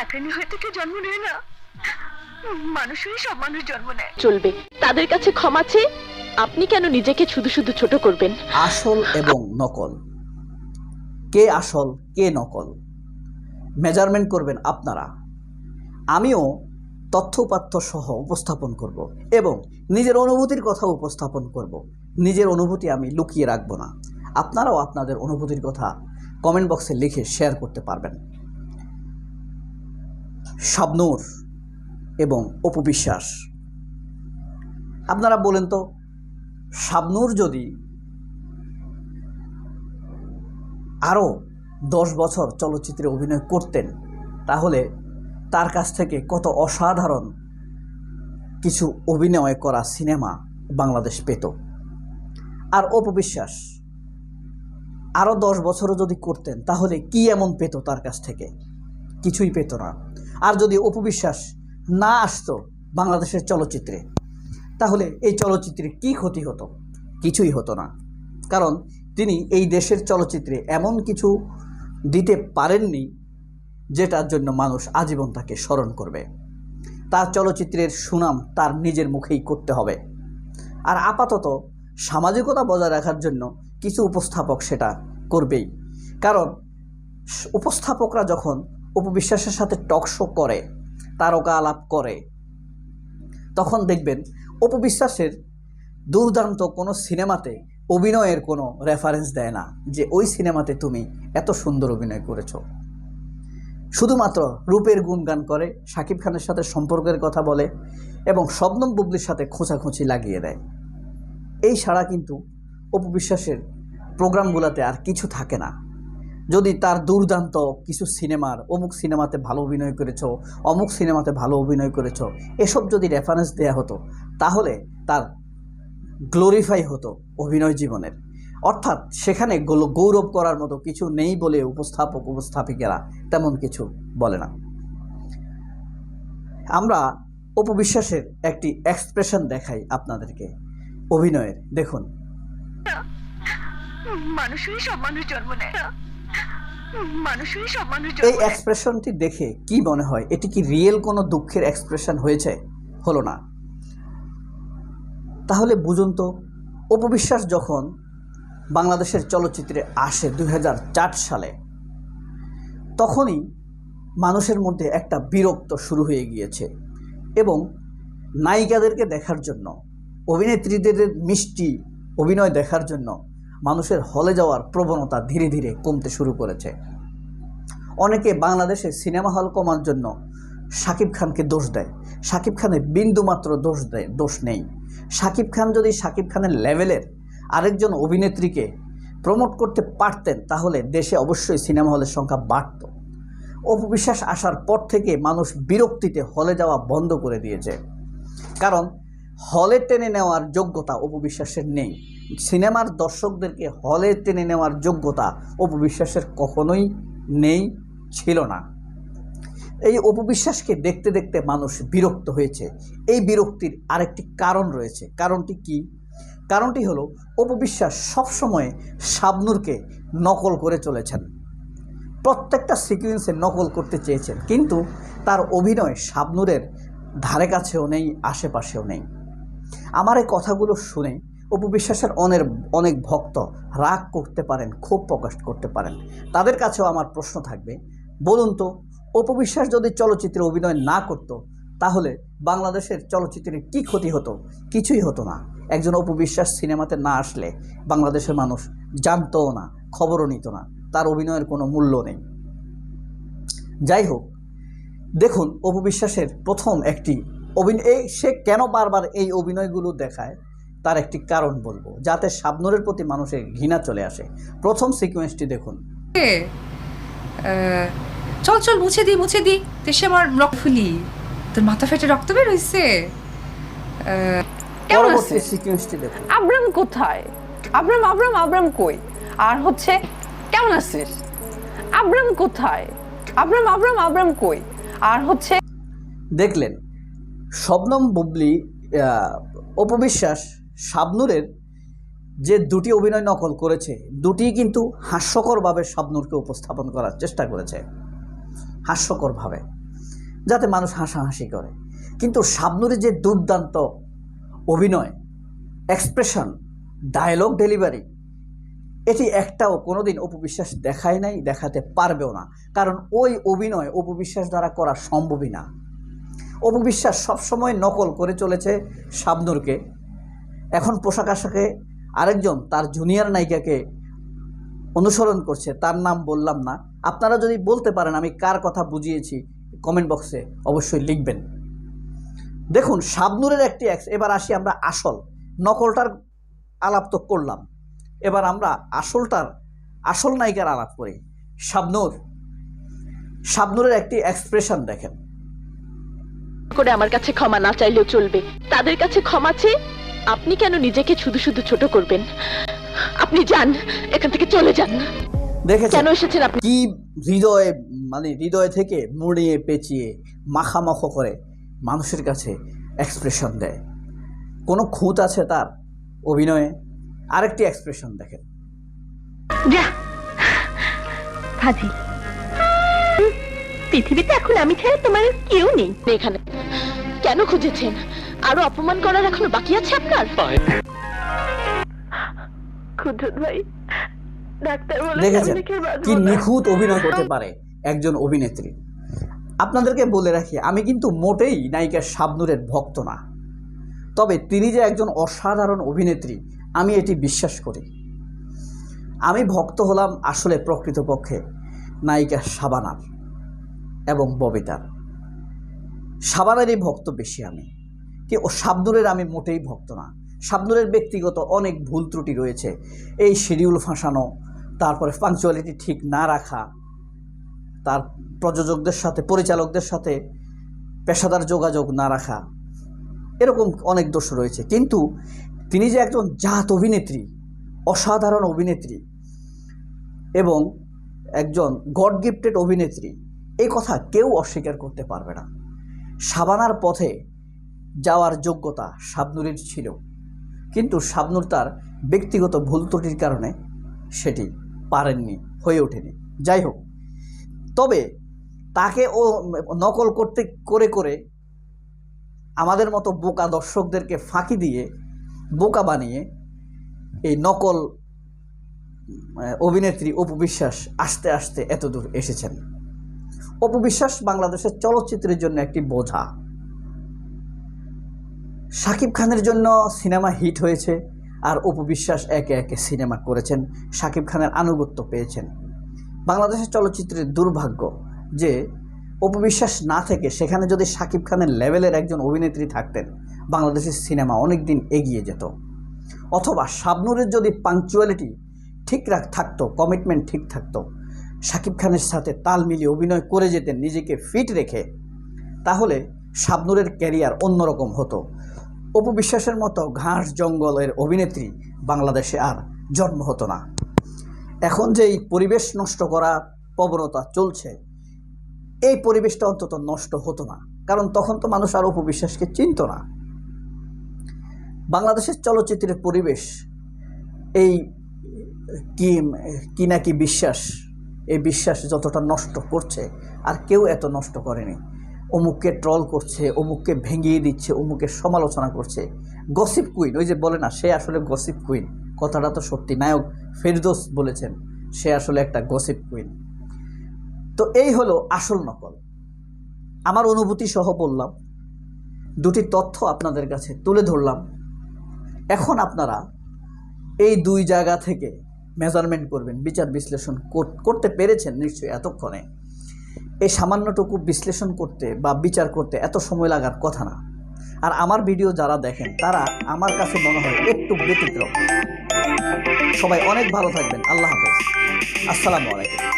চাকরানি হয়ে থেকে জন্ম নেয় না। মানুষই সব মানুষ জন্ম নেয়। চলবে। তাদের কাছে ক্ষমা চেয়ে আপনি কেন নিজেকে শুধু শুধু ছোট করবেন? আসল এবং নকল। কে আসল কে নকল? মেজারমেন্ট করবেন আপনারা। আমিও তথ্য উপাত্য সহ উপস্থাপন করব এবং নিজের অনুভূতির কথা উপস্থাপন করব। নিজের অনুভূতি আমি লুকিয়ে রাখব না। আপনারাও আপনাদের অনুভূতির কথা কমেন্ট বক্সে লিখে শেয়ার করতে পারবেন। শাবনূর এবং অপবিশ্বাস আপনারা বলেন তো, শাবনূর যদি আরও দশ বছর চলচ্চিত্রে অভিনয় করতেন, তাহলে তার কাছ থেকে কত অসাধারণ কিছু অভিনয় করা সিনেমা বাংলাদেশ পেত। আর অপবিশ্বাস আরও দশ বছরও যদি করতেন, তাহলে কি এমন পেত তার কাছ থেকে? কিছুই পেত না। আর যদি অপবিশ্বাস না আসতো বাংলাদেশের চলচ্চিত্রে, তাহলে এই চলচ্চিত্রের কি ক্ষতি হতো? কিছুই হতো না। কারণ তিনি এই দেশের চলচ্চিত্রে এমন কিছু দিতে পারেননি যেটার জন্য মানুষ আজীবন তাকে স্মরণ করবে। তার চলচ্চিত্রের সুনাম তার নিজের মুখেই করতে হবে। আর আপাতত সামাজিকতা বজায় রাখার জন্য কিছু উপস্থাপক সেটা করবেই। কারণ উপস্থাপকরা যখন উপবিশ্বাসের সাথে টকশো করে, তারকা আলাপ করে। তখন দেখবেন অপবিশ্বাসের দুর্দান্ত কোনো সিনেমাতে অভিনয়ের কোনো রেফারেন্স দেয় না যে ওই সিনেমাতে তুমি এত সুন্দর অভিনয় করেছ। শুধুমাত্র রূপের গুণগান করে, শাকিব খানের সাথে সম্পর্কের কথা বলে এবং শবনম বুবলির সাথে খোঁচাখুঁচি লাগিয়ে দেয়। এই ছাড়া কিন্তু অপবিশ্বাসের প্রোগ্রামগুলোতে আর কিছু থাকে না। যদি তার দুর্দান্ত কিছু সিনেমার, অমুক সিনেমাতে ভালো অভিনয় করেছ, অমুক সিনেমাতে ভালো অভিনয় করেছ, এসব যদি রেফারেন্স দেয়া হতো, তাহলে তার গ্লোরিফাই হতো অভিনয় জীবনের। অর্থাৎ সেখানে গৌরব করার মতো কিছু নেই বলে উপস্থাপক, উপস্থাপিকেরা তেমন কিছু বলে না। আমরা অপবিশ্বাসের একটি এক্সপ্রেশন দেখাই আপনাদেরকে। অভিনয়ের, দেখুন। মানুষই সব মানুষ জন্ম নেয়। না মানুষই সব মানুষ এই এক্সপ্রেশনটি দেখে কি মনে হয়? এটি কি রিয়েল কোনো দুঃখের এক্সপ্রেশন হয়েছে? হলো না। তাহলে বুঝুন তো অপবিশ্বাস যখন বাংলাদেশের চলচ্চিত্রে আসে দু হাজার চার সালে তখনই মানুষের মধ্যে একটা বিরক্ত শুরু হয়ে গিয়েছে এবং নায়িকাদেরকে দেখার জন্য অভিনেত্রীদের মিষ্টি অভিনয় দেখার জন্য মানুষের হলে যাওয়ার প্রবণতা ধীরে ধীরে কমতে শুরু করেছে। অনেকে বাংলাদেশে সিনেমা হল কমার জন্য শাকিব খানকে দোষ দেয়। শাকিব খানের বিন্দুমাত্র দোষ দেয়, দোষ নেই। শাকিব খান যদি শাকিব খানের লেভেলের আরেকজন অভিনেত্রীকে প্রমোট করতে পারতেন, তাহলে দেশে অবশ্যই সিনেমা হলের সংখ্যা বাড়ত। অপবিশ্বাস আসার পর থেকে মানুষ বিরক্তিতে হলে যাওয়া বন্ধ করে দিয়েছে। কারণ হলে টেনে নেওয়ার যোগ্যতা অপবিশ্বাসের নেই। সিনেমার দর্শকদেরকে হলে টেনে নেওয়ার যোগ্যতা অপবিশ্বাসের কখনোই নেই, ছিল না। এই অপবিশ্বাসকে দেখতে দেখতে মানুষ বিরক্ত হয়েছে। এই বিরক্তির আরেকটি কারণ রয়েছে। কারণটি কি? কারণটি হলো অপবিশ্বাস সবসময় শাবনূরকে নকল করে চলেছেন। প্রত্যেকটা সিকুয়েন্সে নকল করতে চেয়েছেন, কিন্তু তার অভিনয় শাবনূরের ধারে কাছেও নেই, আশেপাশেও নেই। আমার এই কথাগুলো শুনে অপবিশ্বাসের অনেক অনেক ভক্ত রাগ করতে পারেন, ক্ষোভ প্রকাশ করতে পারেন। তাদের কাছেও আমার প্রশ্ন থাকবে, বলুন তো অপবিশ্বাস যদি চলচ্চিত্রে অভিনয় না করতো, তাহলে বাংলাদেশের চলচ্চিত্রের কি ক্ষতি হতো? কিছুই হতো না। একজন অপবিশ্বাস সিনেমাতে না আসলে বাংলাদেশের মানুষ জানতও না, খবরও নিত না, তার অভিনয়ের কোনো মূল্য নেই। যাই হোক, দেখুন অপবিশ্বাসের প্রথম একটি অভিনয় সে কেন বারবার এই অভিনয়গুলো দেখায়? তার একটি কারণ বলব যাতে শাবনুরের প্রতি মানুষের ঘৃণা চলে আসে। প্রথম সিকোয়েন্সটি দেখুন। চল চল মুছে দি মুছে দি। দেশে আমার রক্ত ফুলি। তোর মাথা ফেটে রক্ত বের হইছে? কেমন আছে? সিকোয়েন্সটি দেখুন। আব্রাম কোথায়? আব্রাম আব্রাম আব্রাম কই? আর হচ্ছে কেমন আছিস? আব্রাম কোথায়? আব্রাম আব্রাম আব্রাম কই? আর হচ্ছে দেখলেন শবনম বুবলি আহ, অপবিশ্বাস শাবনুরের যে দুটি অভিনয় নকল করেছে, দুটি কিন্তু হাস্যকরভাবে শাবনুরকে উপস্থাপন করার চেষ্টা করেছে। হাস্যকরভাবে। যাতে মানুষ হাসাহাসি করে। কিন্তু শাবনুরের যে দুর্দান্ত অভিনয় এক্সপ্রেশন ডায়লগ ডেলিভারি এটি একটাও কোনো দিন অপবিশ্বাস দেখায় নাই, দেখাতে পারবেও না। কারণ ওই অভিনয় অপবিশ্বাস দ্বারা করা সম্ভবই না। অপবিশ্বাস সবসময় নকল করে চলেছে শাবনুরকে। এখন পোশাক আশাকে আরেকজন, তার জুনিয়র নায়িকাকে অনুসরণ করছে, তার নাম বললাম না। আপনারা যদি বলতে পারেন আমি কার কথা বুঝিয়েছি কমেন্ট বক্সে অবশ্যই লিখবেন। দেখুন, শাবনুরের একটি এক্স এবার আসি আমরা আসল। নকলটার আলাপ তো করলাম। এবার আমরা আসলটার, আসল নায়িকার আলাপ করি। শাবনুর, শাবনুরের একটি এক্সপ্রেশন দেখেন। করে আমার কাছে ক্ষমা না চাইলেও চলবে। তাদের কাছে ক্ষমা চেয়ে আপনি কেন নিজেকে শুধু শুধু ছোট করবেন? আপনি যান এখান থেকে চলে যান। দেখেছেন? কেন এসেছেন আপনি? কি হৃদয়ে মানে হৃদয় থেকে মুড়িয়ে পেঁচিয়ে মাখামাখো করে মানুষের কাছে এক্সপ্রেশন দেয়। কোনো খুঁত আছে তার অভিনয়ে? আরেকটি এক্সপ্রেশন দেখেন। যা! ফাজিল। পৃথিবীতে এখন আমি ছাড়া তোমার কেউ নেই। এখানে। কেন খুঁজেছেন? আরও অপমান করার এখনও বাকি আছে আপনার? খুদুর ভাই ডাক্তার বলে দেখেছেন কি নিখুঁত অভিনয় করতে পারে একজন অভিনেত্রী। আপনাদেরকে বলে রাখি আমি কিন্তু মোটেই নায়িকা শাবনুরের ভক্ত না। তবে তিনি যে একজন অসাধারণ অভিনেত্রী আমি এটি বিশ্বাস করি। আমি ভক্ত হলাম আসলে প্রকৃতপক্ষে নায়িকা শাবানার এবং ববিতার। শাবানারই ভক্ত বেশি আমি। কি ও শাবনুরের আমি মোটেই ভক্ত না। শাবনুরের ব্যক্তিগত অনেক ভুল ত্রুটি রয়েছে। এই শিডিউল ফাঁসানো, তারপরে পাংচুয়ালিটি ঠিক না রাখা, তার প্রযোজকদের সাথে, পরিচালকদের সাথে পেশাদার যোগাযোগ না রাখা, এরকম অনেক দোষ রয়েছে। কিন্তু তিনি যে একজন জাত অভিনেত্রী, অসাধারণ অভিনেত্রী এবং একজন গড গিফটেড অভিনেত্রী এই কথা কেউ অস্বীকার করতে পারবে না। সাবানার পথে যাওয়ার যোগ্যতা শাবনুরের ছিল। কিন্তু শাবনুর তার ব্যক্তিগত ভুল ত্রুটির কারণে সেটি পারেননি, হয়ে ওঠেনি। যাই হোক, তবে তাকে ও নকল করতে করে করে আমাদের মতো বোকা দর্শকদেরকে ফাঁকি দিয়ে বোকা বানিয়ে এই নকল অভিনেত্রী অপু বিশ্বাস আস্তে আস্তে এতদূর এসেছেন। অপু বিশ্বাস বাংলাদেশের চলচ্চিত্রের জন্য একটি বোঝা। শাকিব খানের জন্য সিনেমা হিট হয়েছে আর অপু বিশ্বাস একে একে সিনেমা করেছেন, শাকিব খানের আনুগত্য পেয়েছেন। বাংলাদেশের চলচ্চিত্রের দুর্ভাগ্য যে অপু বিশ্বাস না থেকে সেখানে যদি শাকিব খানের লেভেলের একজন অভিনেত্রী থাকতেন, বাংলাদেশের সিনেমা অনেক দিন এগিয়ে যেত। অথবা শাবনুরের যদি পাংচুয়ালিটি ঠিক রাখ, থাকতো কমিটমেন্ট ঠিক থাকতো, শাকিব খানের সাথে তাল মিলিয়ে অভিনয় করে যেতেন নিজেকে ফিট রেখে, তাহলে শাবনুরের ক্যারিয়ার অন্যরকম হতো। অপু বিশ্বাসের মতো ঘাস জঙ্গলের অভিনেত্রী বাংলাদেশে আর জন্ম হতো না। এখন যেই পরিবেশ নষ্ট করা প্রবণতা চলছে, এই পরিবেশটা অন্তত নষ্ট হতো না, কারণ তখন তো মানুষ আর অপু বিশ্বাসকে চিনত না। বাংলাদেশের চলচ্চিত্রের পরিবেশ, এই কি কি নাকি বিশ্বাস, এই বিশ্বাস যতটা নষ্ট করছে আর কেউ এত নষ্ট করেনি। অমুককে ট্রল করছে, অমুককে ভেঙিয়ে দিচ্ছে, অমুককে সমালোচনা করছে। গসিপ কুইন ওই যে বলে না, সে আসলে গসিপ কুইন কথাটা তো সত্যি। নায়ক ফেরদোস বলেছেন, সে আসলে একটা গসিপ কুইন তো এই হলো আসল নকল। আমার অনুভূতি সহ বললাম, দুটি তথ্য আপনাদের কাছে তুলে ধরলাম। এখন আপনারা এই দুই জায়গা থেকে মেজারমেন্ট করবেন, বিচার বিশ্লেষণ কর- করতে পেরেছেন নিশ্চয়ই এতক্ষণে। এই সামান্যটুকু বিশ্লেষণ করতে বা বিচার করতে এত সময় লাগার কথা না। আর আমার ভিডিও যারা দেখেন, তারা আমার কাছে মনে হয় একটু ব্যতিক্রম। সবাই অনেক ভালো থাকবেন। আল্লাহ হাফেজ। আসসালামু আলাইকুম।